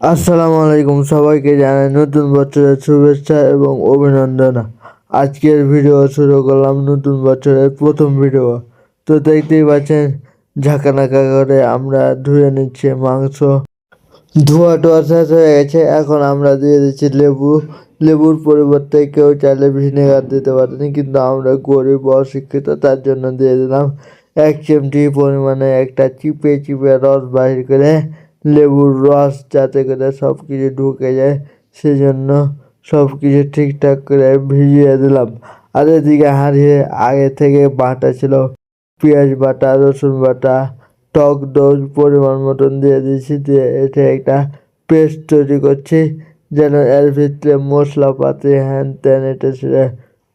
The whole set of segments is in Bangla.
আসসালামু আলাইকুম, সবাইকে জানাই নতুন বছরের শুভেচ্ছা এবং অভিনন্দন। আজকের ভিডিও শুরু করলাম নতুন বছরের প্রথম ভিডিও। তো দেখতেই পাচ্ছেন, ঝাঁকানাকা করে আমরা ধুয়ে নিচ্ছি মাংস। ধোয়া টোয়া শেষ হয়ে গেছে, এখন আমরা দিয়ে দিচ্ছি লেবু। লেবুর পরিবর্তে কেউ চাইলে ভিনেগার দিতে পারেনি, কিন্তু আমরা গরিব, অশিক্ষিত, তার জন্য দিয়ে দিলাম এক চিমটি পরিমাণে একটা চিপে চিপে রস বাহির করে লেবুর রস যাতে করে সব কিছু ঢুকে যায়, সেজন্য সব কিছু ঠিকঠাক করে ভিজিয়ে দিলাম। আর এদিকে হাঁড়িয়ে আগে থেকে বাটা ছিল। পেঁয়াজ বাটা, রসুন বাটা, টক দই পরিমাণ মতন দিয়ে দিয়েছি, দিয়ে এটা একটা পেস্ট তৈরি করছি, যেন এর ভিতরে মশলাপাতি হ্যান ত্যান এটা সেটা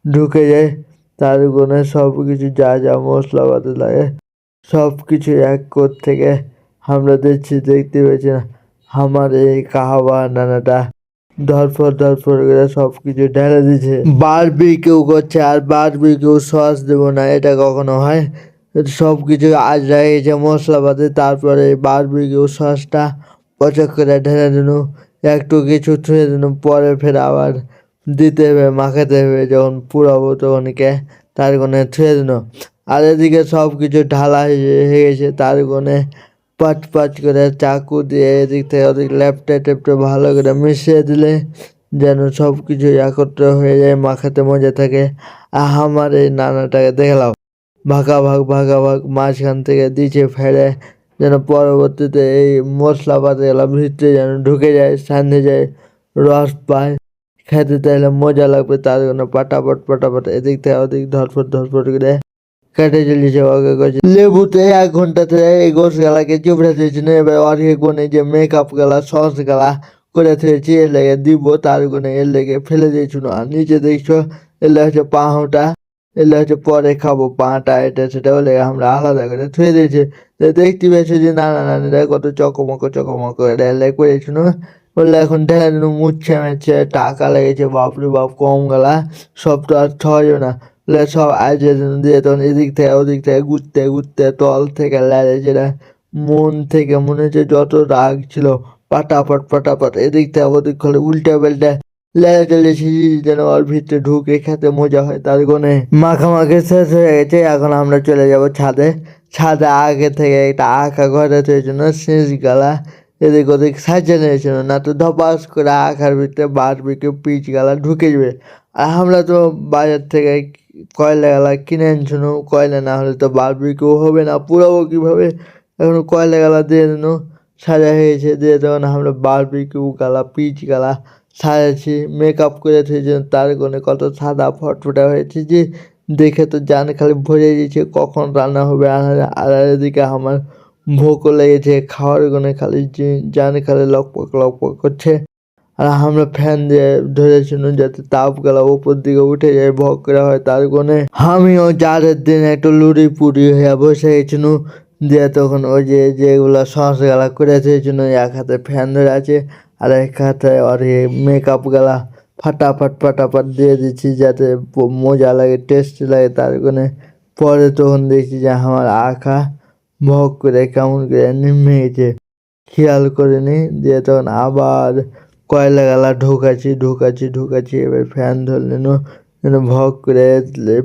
ঢুকে যায়। তার গুণে সব কিছু যা যা মশলাপাতি লাগে, সব কিছু এক কোর থেকে আমরা দেখছি, দেখতে পেয়েছি না। আমার এই কাহাবা নানাটা ধরফর ধরফর করে সব কিছু ঢেলে দিচ্ছে বারবি কেউ করছে আর বারবি কেউ সস দেবো না, এটা কখনো হয়? সব কিছু আজ লাগিয়েছে মশলাপাতি, তারপরে বারবি কেউ সসটা পচক করে ঢেলে দিল। একটু কিছু ছুঁয়ে দিল, পরে ফের আবার দিতে হবে, মাখাতে হবে, যখন পুরাবো তখনকে তার কোণে ছুঁয়ে দিল। আর এদিকে সব কিছু ঢালা হয়ে হয়ে গেছে, তার কোণে পাঁচ পাঁচ করে চাকু দিয়ে এদিক থেকে ওদিক ল্যাপটে ট্যাপটে ভালো করে মিশিয়ে দিলে যেন সব কিছু একত্র হয়ে যায়, মাখাতে মজা থাকে। আমার এই নানাটাকে দেখলাম। ভাগা ভাগ ভাগা ভাগ মাঝখান থেকে দিচ্ছে ফেলে। যেন পরবর্তীতে এই মশলা পাতিগুলো ভিতরে যেন ঢুকে যায় সান্ধে যায়, রস পায়। খেতে চাইলে মজা লাগবে, তার জন্য পাটাপট পাটাপট এদিক থেকে ওদিক ধরফট ধরফট করে কেটে চলেছে ওকে করছে লেবুতে এক ঘন্টাতে এই গোস গালাকে দিয়েছিল এবার অর্ঘে কোণে যে মেকআপ গালা সস গালা করে থেয়েছি এর লেগে দিব, তার গুণে এর লেগে ফেলে দিয়েছিল আর নিচে দেখছ এলে হচ্ছে পাহাটা এলে হচ্ছে পরে খাব পাটা, এটা সেটা হলে আমরা আলাদা করে থুয়ে দিয়েছি। দেখতে পেয়েছি যে নানা নানিরা কত চকমক চকমক করে এলে করেছিল বললে এখন ঢেলে মুচ্ছে মেচ্ছে টাকা লেগেছে, বাপরে বাপ, কম গেলা, সব তো আর ছয় না। সব আজে দিয়ে তখন এদিক থেকে ওদিক থেকে ঘুরতে ঘুরতে তল থেকে লেড়ে যেটা মন থেকে মনে হচ্ছে যত রাগ ছিল, পাটাপাট পাটাপাট এদিক থেকে ওদিক করে উল্টে পাল্টে লেড়ে চলেছি যেন ওর ভিতরে ঢুকে খেতে মজা হয় তার কোণে মাখামাখি শেষ হয়ে গেছে, এখন আমরা চলে যাব ছাদে। ছাদে আগে থেকে একটা আঁকা ঘরে জন্য শেষ গালা এদিক ওদিক সাজিয়ে নিয়েছিল না তো ধপাস করে আঁকার ভিতরে বারবিকে পিচ গালা ঢুকে যাবে। আর আমরা তো বাজার থেকে কয়লা গালা কিনে আনছিল কয়লা না হলে তো বারবিকেও হবে না। পুরাবো কীভাবে? এখন কয়লা গালা দিয়ে দিল সাজা হয়েছে, দিয়ে তখন আমরা বারবিকিউ গালা, পিচ গালা সাজাচ্ছি মেকআপ করে থেয়েছে তার কোণে কত সাদা ফটফটা হয়েছে যে দেখে তো জান খালি ভরে গেছে, কখন রান্না হবে আর এদিকে আমার ভোকও লেগেছে, খাওয়ার কোণে খালি জান খালি লকপক লকপক করছে। আর আমরা ফ্যান দিয়ে ধরেছিল যাতে তাপ গেলা উপর দিকে উঠে যায় ভোগ করা হয় তার কোণে আমিও চারের দিন একটু লুড়ি পুড়ি হয়ে বসে গেছিল দিয়ে তখন ওই যে যেগুলো সস গেলা করে জন্য এক হাতে ফ্যান ধরে আছে আর এক হাতে আর মেকআপ গেলা ফাটাফাট ফাটাফাট দিয়ে দিচ্ছি যাতে মজা লাগে টেস্টি লাগে তার কোণে পরে তখন দেখছি যে আমার আঁকা ভোগ করে কেমন করে নেমে গেছে খেয়াল করিনি, দিয়ে তখন আবার কয়লা গালা ঢোকাচ্ছি ঢোকাচ্ছি ঢোকাচ্ছি, এবার ফ্যান ধরলেন ভোগ করে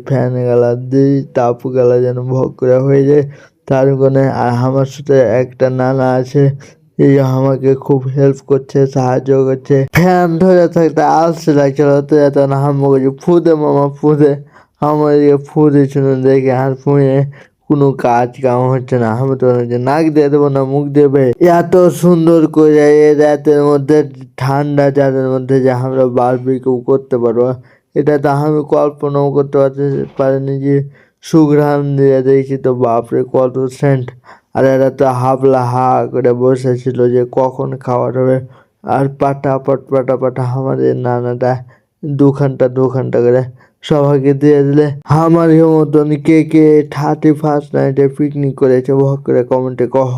ফ্যান গালা দিই, তাপ গালা যেন ভোগ করে হয়ে যায়। তার কোণে আর আমার সাথে একটা নানা আছে, এই আমাকে খুব হেল্প করছে, সাহায্য করছে। ফ্যান ধরে থাকতে আলসে লাগছিল, তো এত না হাম করছে ফুদে মামা ফুদে আমার এদিকে ফু দিচ্ছিল দেখে আর ফুঁয়ে কোনো কাজ কাম হচ্ছে না। আমি তো নাক দিয়ে দেবো না, মুখ দেবে। এত সুন্দর করে রাতের মধ্যে, ঠান্ডা জারের মধ্যে যে আমরা বারবিকিউ করতে পারব। এটা তো আমি কল্পনাও করতে পারিনি যে সুঘ্রাণ দিয়ে দেখছি তো বাপরে কত সেন্ট আর এরা তো হাবলা হা করে বসেছিল যে কখন খাওয়ার হবে। আর পাটা পট পাটা পাটা আমাদের নানাটা দু ঘণ্টা দু ঘণ্টা করে সবাইকে দিয়ে দিলে আমার মতন কে কে থার্টি ফার্স্ট নাইটে পিকনিক করেছে ভক করে কমেন্টে কহ।